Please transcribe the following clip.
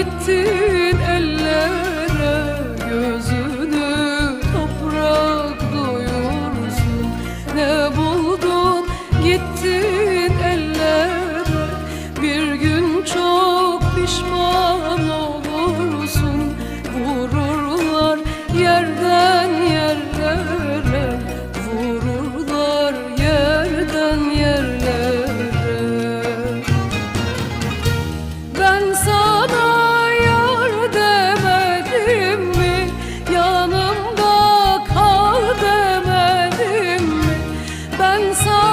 gittin ellere Gözünü toprak doyursun. Ne buldun? Gittin ellere Bir gün çok pişman sen